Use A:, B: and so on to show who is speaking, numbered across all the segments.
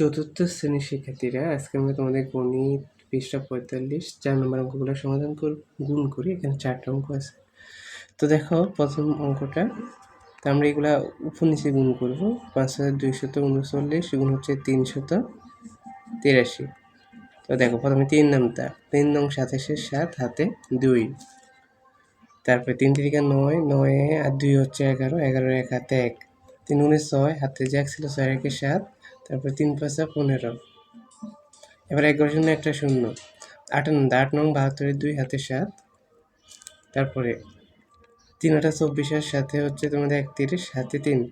A: চতুর্থ শ্রেণির শিক্ষার্থীরা আজকে আমরা তোমাদের গণিত পৃষ্ঠা পঁয়তাল্লিশ, চার নম্বর অঙ্কগুলো সমাধান কর গুণ করি, এখানে চারটা অঙ্ক আছে। তো দেখো, প্রথম অঙ্কটা, তো আমরা এগুলা উপর নিচে গুণ করব। পাঁচ হাজার দুইশত উনচল্লিশ গুণ হচ্ছে তিনশত তিরাশি। তো দেখো, প্রথমে তিন নামটা তিন নং সাতাশের সাত, হাতে দুই। তারপরে তিন তিরিকা নয় নয় আর দুই হচ্ছে এগারো এগারো এক হাতে এক। তিন উনিশ ছয়, হাতে যে এক ছিল, ছয় একে সাত। তারপরে তিন পাঁচা পনেরো। এবার এগারো শূন্য একটা শূন্য। আটান্ন আট নং, বাহাত্তরের দুই, হাতে সাত। তারপরে তিন আটা চব্বিশের সাথে হচ্ছে তোমাদের একত্রিশ, হাতে তিন।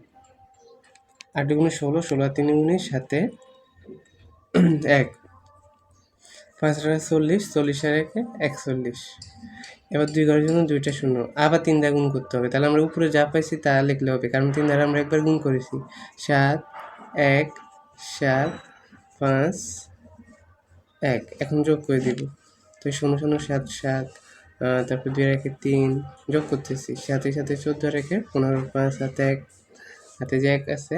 A: আট দুগুণে ষোলো ষোলো তিন উনিশ হাতে এক। পাঁচ আটা চল্লিশ চল্লিশ আর একে একচল্লিশ। এবার দুই ঘরের জন্য দুইটা শূন্য। আবার তিন দ্বারা গুণ করতে হবে। তাহলে আমরা উপরে যা পাইছি তা লিখলে হবে। কারণ তিন দ্বারা আমরা একবার গুণ করেছি। সাত, এক সাত, পাঁচ, এক। এখন যোগ করে দিব। তো শূন্য শূন্য, সাত সাত তারপর দুই রেখে তিন, যোগ করতেছি। সাথে সাথে চোদ্দ রেখে পনেরো, পাঁচ হাতে এক। হাতে যে এক আছে,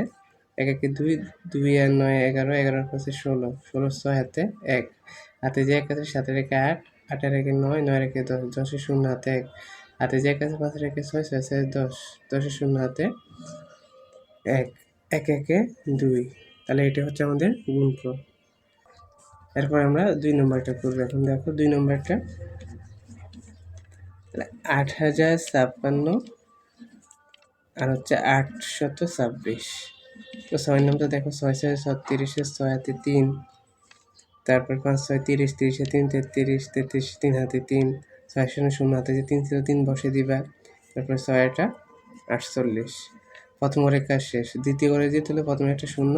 A: এক একে দুই দুই আর নয়, এগারো এগারোর পাশে ষোলো। ষোলো ছয় হাতে এক। হাতে যে এক আছে সাথে রেখে আট, আটে রেখে নয় নয় রেখে দশ, দশে শূন্য হাতে এক। হাতে যে এক আছে, পাঁচ রেখে ছয় ছয় ছয়, দশ, দশে শূন্য হাতে এক। এক একে দুই। তাহলে এটা হচ্ছে আমাদের গুণফল এরপর আমরা দুই নম্বরটা করব। এখন দেখো দুই নম্বরটা। আট হাজার ছাপ্পান্ন আর হচ্ছে আটশত ছাব্বিশ। তো ছয় নম্বর দেখো, ছয় ছয় ছত্রিশে, ছয় হাতে তিন। তারপর পাঁচ ছয় তিরিশ, তিরিশে তিন, তেত্রিশ তেত্রিশ তিন, হাতে তিন। ছয় শূন্য শূন্য হাতে যে তিন ছিল তিন বসে দিবা। তারপর ছয় ছয়টা আটচল্লিশ। প্রথম কাজ শেষ। দ্বিতীয় ঘরে দিতে হলে প্রথমে একটা শূন্য।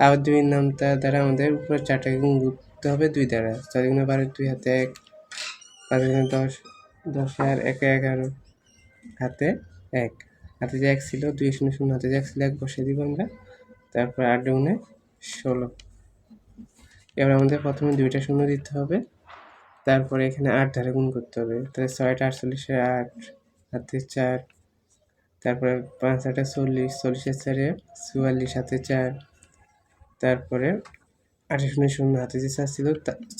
A: আবার দুই নামটা দ্বারা আমাদের উপরে চারটাকে গুণ করতে হবে দুই দ্বারা। ছয় গুণে বারো, দুই হাতে এক, পাঁচ দশ দশ আর একে এগারো, হাতে এক। হাতে যে এক ছিল, দুই শূন্য শূন্য, হাতে যে এক ছিল, এক বসে দিব আমরা। তারপর আট গুণে ষোলো। এবার আমাদের প্রথমে দুইটা শূন্য দিতে হবে। তারপরে এখানে আট ধারে গুণ করতে হবে। তাহলে ছয়টা আটচল্লিশে আট, হাতে চার। তারপরে পাঁচ আটা চল্লিশ, চল্লিশের চারে চুয়াল্লিশ, হাতে চার। তারপরে আটে শূন্য শূন্য হাতে যে চার ছিল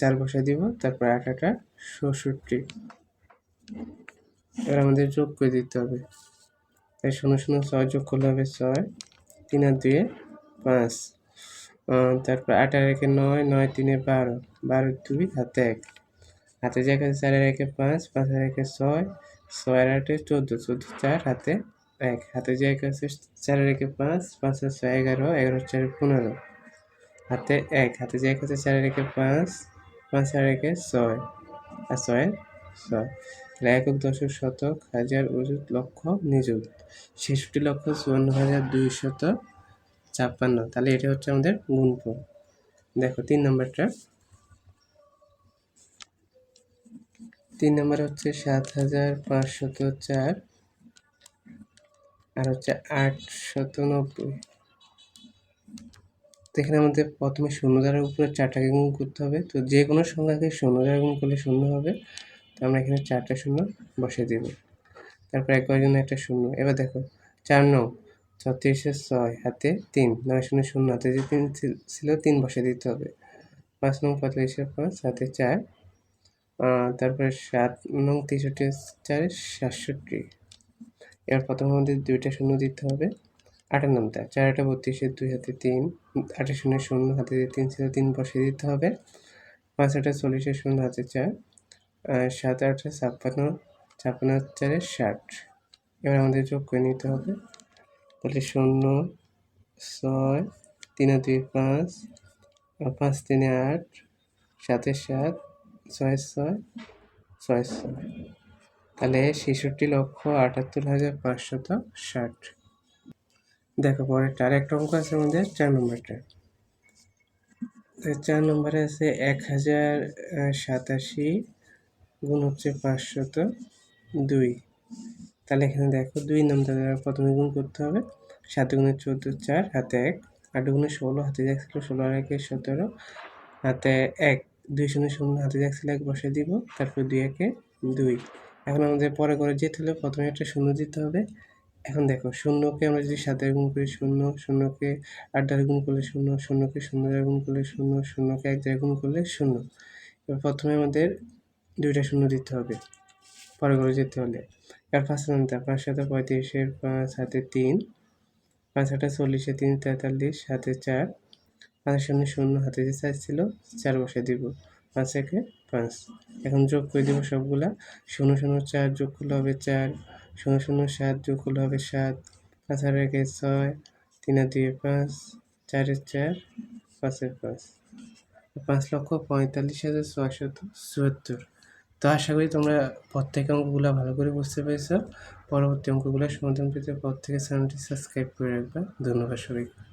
A: চার বসে দিব, তারপরে আট আটা ষষট্টি। এবার আমাদের যোগ করে দিতে হবে। তাই শূন্য শূন্য ছয় যোগ করলে হবে ছয়, তিন আর দুয়ে পাঁচ। তারপর আট আর একে নয় নয় তিনে বারো। বারো দুই, হাতে এক। হাতে যে এখানে চারের একে পাঁচ পাঁচ আর একে ছয় ছয় আর আটে চোদ্দ চোদ্দ চার, হাতে এক। হাতে যে এক আছে চারের একে পাঁচ পাঁচ ছয় এগারো এগারো চারে পনেরো। হাতে এক, হাতে যে এক আছে চারের একে পাঁচ পাঁচ আর একে ছয়। আর ছয় ছয়। একক দশক শতক হাজার অযুত লক্ষ নিযুত। ছেষট্টি লক্ষ চুয়ান্ন হাজার দুইশত ছাপ্পান্ন। তাহলে এটা হচ্ছে আমাদের গুণফল। দেখো, তিন নম্বরটা। তিন নম্বর হচ্ছে সাত হাজার পাঁচশত চার, আর হচ্ছে আটশত নব্বই। এখানে আমাদের প্রথমে শূন্য দ্বারা উপরে চারটাকে গুণ করতে হবে। তো যে কোনো সংখ্যাকে শূন্য দ্বারা গুণ করলে শূন্য হবে। তো আমরা এখানে চারটা শূন্য বসে দেব। তারপর একবার জন্য একটা শূন্য। এবার দেখো, চার নং ছত্রিশের ছয়, হাতে তিন, নয় শূন্য শূন্য, হাতে যে তিন ছিল তিন বসে দিতে হবে। পাঁচ নং পঁয়তাল্লিশের পাঁচ হাতে চার। তারপরে সাত নং তেষট্টি, চারে সাতষট্টি। এবার প্রথম আমাদের দুইটা শূন্য দিতে হবে। নামটা চার আটা বত্রিশের দুই হাতে তিন আটের শূন্য শূন্য হাতে তিন ছিল তিন, বসিয়ে দিতে হবে। পাঁচ আটা চল্লিশের শূন্য হাতে চার সাত আটটা ছাপ্পান্ন ছাপ্পান্ন চারে ষাট। এবার আমাদের যোগ করে নিতে হবে। তাহলে শূন্য, ছয়, তিনে দুই পাঁচ পাঁচ তিনে আট, সাতে সাত, ছয় ছয় ছয় ছয়। তাহলে ছেষট্টি লক্ষ আটাত্তর হাজার পাঁচশত ষাট। দেখো, পরেরটা আর একটা অঙ্ক আছে আমাদের, চার নম্বরটা। চার নম্বরে আছে এক হাজার সাতাশি গুণ হচ্ছে পাঁচশত দুই। তাহলে এখানে দেখো, দুই নামটা প্রথমে গুণ করতে হবে। সাত গুণে চোদ্দ, চার, হাতে এক। আট গুণে ষোলো, হাতে এক ছিল ষোলো আর একে সতেরো। হাতে এক, দুই শূন্য শূন্য, হাতে এক ছিল এক বসে দিব, তারপর দুই একে দুই। এখন আমাদের পরে করে যেতে হলে প্রথমে একটা শূন্য দিতে হবে। এখন দেখো, শূন্যকে আমরা যদি সাত দ্বারা গুণ করি, শূন্য, শূন্যকে আট দ্বারা গুণ করলে শূন্য, শূন্যকে শূন্য দ্বারা গুণ করলে শূন্য, শূন্যকে এক দ্বারা গুণ করলে শূন্য। এবার প্রথমে আমাদের দুইটা শূন্য দিতে হবে পরে করে যেতে হলে। এবার পাঁচ আনতে পাঁচ সাথে পঁয়ত্রিশের পাঁচ হাতে তিন, পাঁচ হাতে চল্লিশে তিন, তেতাল্লিশ হাতে চার, পাঁচ শূন্য শূন্য হাতে যে চার ছিল, চার বসে দিব, পাঁচ একে পাঁচ। এখন যোগ করে দিব সবগুলা, শূন্য শূন্য, চার যোগ করলে হবে চার শূন্য শূন্য সাত যোগ করলে হবে সাত। পাঁচ আর একে ছয়, তিন আর দুই পাঁচ চারের চার পাঁচের পাঁচ। পাঁচ লক্ষ পঁয়তাল্লিশ হাজার ছয়শত চুয়াত্তর। তো আশা করি তোমরা প্রত্যেক অঙ্কগুলো ভালো করে বুঝতে পেরেছ। পরবর্তী অঙ্কগুলো সমাধান পেতে প্রত্যেকের চ্যানেলটি সাবস্ক্রাইব করে রাখবে। ধন্যবাদ সবাইকে।